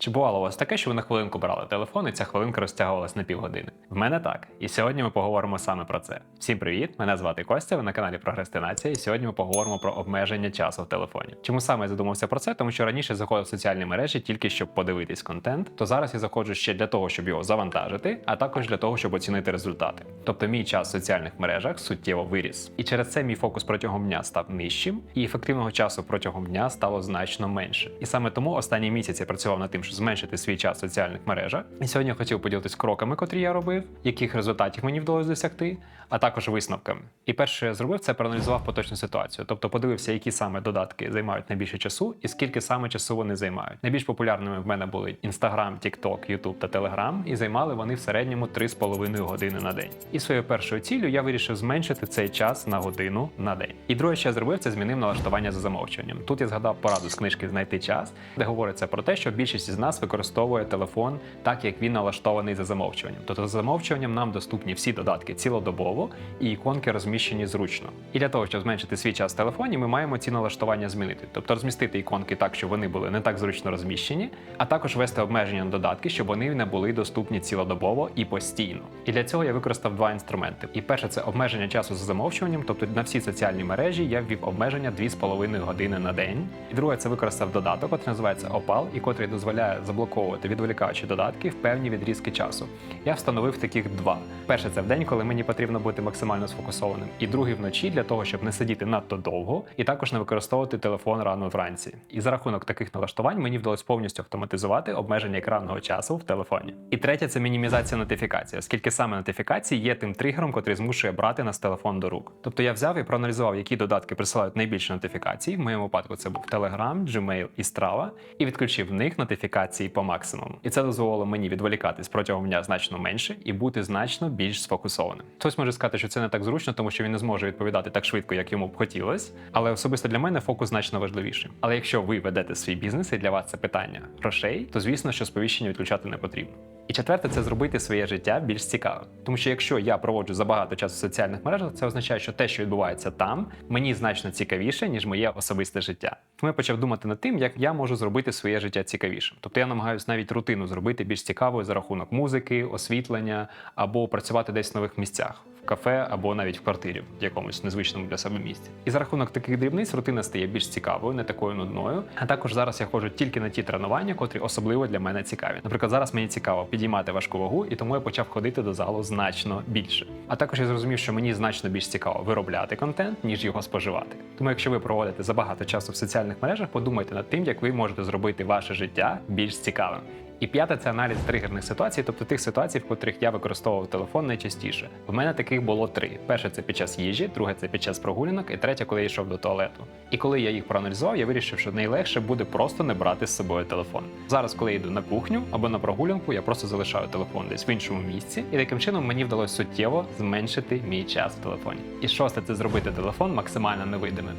Чи бувало у вас таке, що ви на хвилинку брали телефон і ця хвилинка розтягувалась на півгодини? В мене так. І сьогодні ми поговоримо саме про це. Всім привіт! Мене звати Костя, ви на каналі Прогрестинація, і сьогодні ми поговоримо про обмеження часу в телефоні. Чому саме я задумався про це? Тому що раніше заходив в соціальні мережі тільки щоб подивитись контент, то зараз я заходжу ще для того, щоб його завантажити, а також для того, щоб оцінити результати. Тобто мій час в соціальних мережах суттєво виріс. І через це мій фокус протягом дня став нижчим, і ефективного часу протягом дня стало значно менше. І саме тому останній місяць я працював над тим, щоб зменшити свій час в соціальних мережах. І сьогодні хотів поділитись кроками, котрі я робив, яких результатів мені вдалося досягти, а також висновками. І перше, що я зробив, це проаналізував поточну ситуацію, тобто подивився, які саме додатки займають найбільше часу і скільки саме часу вони займають. Найбільш популярними в мене були Instagram, TikTok, YouTube та Telegram, і займали вони в середньому 3,5 години на день. І своєю першою ціллю я вирішив зменшити цей час на годину на день. І друге, що я зробив, це змінив налаштування за замовчуванням. Тут я згадав пораду з книжки Знайти час, де говориться про те, що більшість нас використовує телефон так, як він налаштований за замовчуванням. Тобто за замовчуванням нам доступні всі додатки цілодобово і іконки розміщені зручно. І для того, щоб зменшити свій час в телефоні, ми маємо ці налаштування змінити, тобто розмістити іконки так, щоб вони були не так зручно розміщені, а також ввести обмеження на додатки, щоб вони не були доступні цілодобово і постійно. І для цього я використав два інструменти. І перше це обмеження часу за замовчуванням, тобто на всі соціальні мережі я ввів обмеження 2,5 години на день. І друге, це використав додаток, який називається Opal, і котрий дозволяє заблоковувати відволікаючі додатки в певні відрізки часу. Я встановив таких два: перше це в день, коли мені потрібно бути максимально сфокусованим, і другий вночі для того, щоб не сидіти надто довго і також не використовувати телефон рано вранці. І за рахунок таких налаштувань мені вдалося повністю автоматизувати обмеження екранного часу в телефоні. І третє це мінімізація нотифікацій, оскільки саме нотифікації є тим тригером, котрий змушує брати нас телефон до рук. Тобто я взяв і проаналізував, які додатки присилають найбільше нотифікацій. В моєму випадку це був Telegram, Gmail і Strava, і відключив в них нотифікації по максимуму. І це дозволило мені відволікатись протягом дня значно менше і бути значно більш сфокусованим. Хтось може сказати, що це не так зручно, тому що він не зможе відповідати так швидко, як йому б хотілося. Але особисто для мене фокус значно важливіший. Але якщо ви ведете свій бізнес і для вас це питання грошей, то звісно, що сповіщення відключати не потрібно. І четверте, це зробити своє життя більш цікавим. Тому що якщо я проводжу забагато часу в соціальних мережах, це означає, що те, що відбувається там, мені значно цікавіше, ніж моє особисте життя. Тому я почав думати над тим, як я можу зробити своє життя цікавішим. Тобто я намагаюся навіть рутину зробити більш цікавою за рахунок музики, освітлення або працювати десь в нових місцях. Кафе або навіть в квартирі в якомусь незвичному для себе місці. І за рахунок таких дрібниць рутина стає більш цікавою, не такою нудною. А також зараз я ходжу тільки на ті тренування, котрі особливо для мене цікаві. Наприклад, зараз мені цікаво підіймати важку вагу, і тому я почав ходити до залу значно більше. А також я зрозумів, що мені значно більш цікаво виробляти контент, ніж його споживати. Тому, якщо ви проводите забагато часу в соціальних мережах, подумайте над тим, як ви можете зробити ваше життя більш цікавим. І п'яте це аналіз тригерних ситуацій, тобто тих ситуацій, в котрих я використовував телефон найчастіше. В мене таких було три: перше це під час їжі, друге це під час прогулянок, і третє, коли я йшов до туалету. І коли я їх проаналізував, я вирішив, що найлегше буде просто не брати з собою телефон. Зараз, коли я йду на кухню або на прогулянку, я просто залишаю телефон десь в іншому місці, і таким чином мені вдалося суттєво зменшити мій час в телефоні. І шосте це зробити телефон максимально невидимим.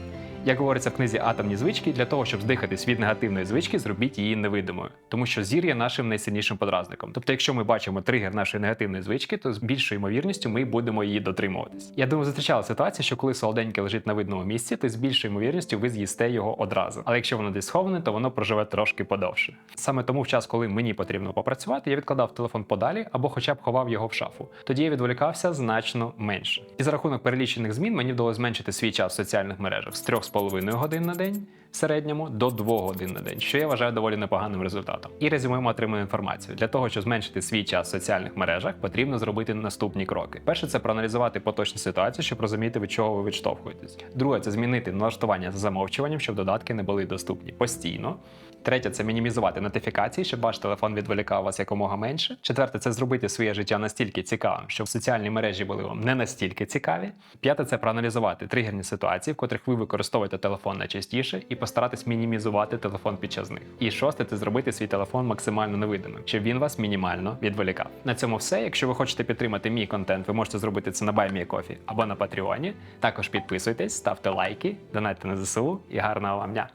Як говориться в книзі Атомні звички, для того, щоб здихатись від негативної звички, зробіть її невидимою, тому що зір є нашим найсильнішим подразником. Тобто, якщо ми бачимо тригер нашої негативної звички, то з більшою ймовірністю ми будемо її дотримуватись. Я думаю, зустрічала ситуація, що коли солоденьке лежить на видному місці, то з більшою ймовірністю ви з'їсте його одразу. Але якщо воно десь сховане, то воно проживе трошки подовше. Саме тому, в час, коли мені потрібно попрацювати, я відкладав телефон подалі або хоча б ховав його в шафу. Тоді я відволікався значно менше. І за рахунок перелічених змін мені вдалося зменшити свій час в соціальних мережах з 3,5 годин на день в середньому до 2 годин на день, що я вважаю доволі непоганим результатом. І резюмуємо отриману інформацію. Для того, щоб зменшити свій час в соціальних мережах, потрібно зробити наступні кроки. Перше, це проаналізувати поточну ситуацію, щоб розуміти, від чого ви відштовхуєтесь. Друге, це змінити налаштування за замовчуванням, щоб додатки не були доступні постійно. Третє це мінімізувати нотифікації, щоб ваш телефон відволікав вас якомога менше. Четверте це зробити своє життя настільки цікавим, щоб соціальні мережі були вам не настільки цікаві. П'яте це проаналізувати тригерні ситуації, в котрих ви використовуєте телефон найчастіше, і постаратись мінімізувати телефон під час них. І шосте це зробити свій телефон максимально невидимим, щоб він вас мінімально відволікав. На цьому все. Якщо ви хочете підтримати мій контент, ви можете зробити це на BuyMeCoffee або на Патреоні. Також підписуйтесь, ставте лайки, донайте на ЗСУ і гарного вам дня!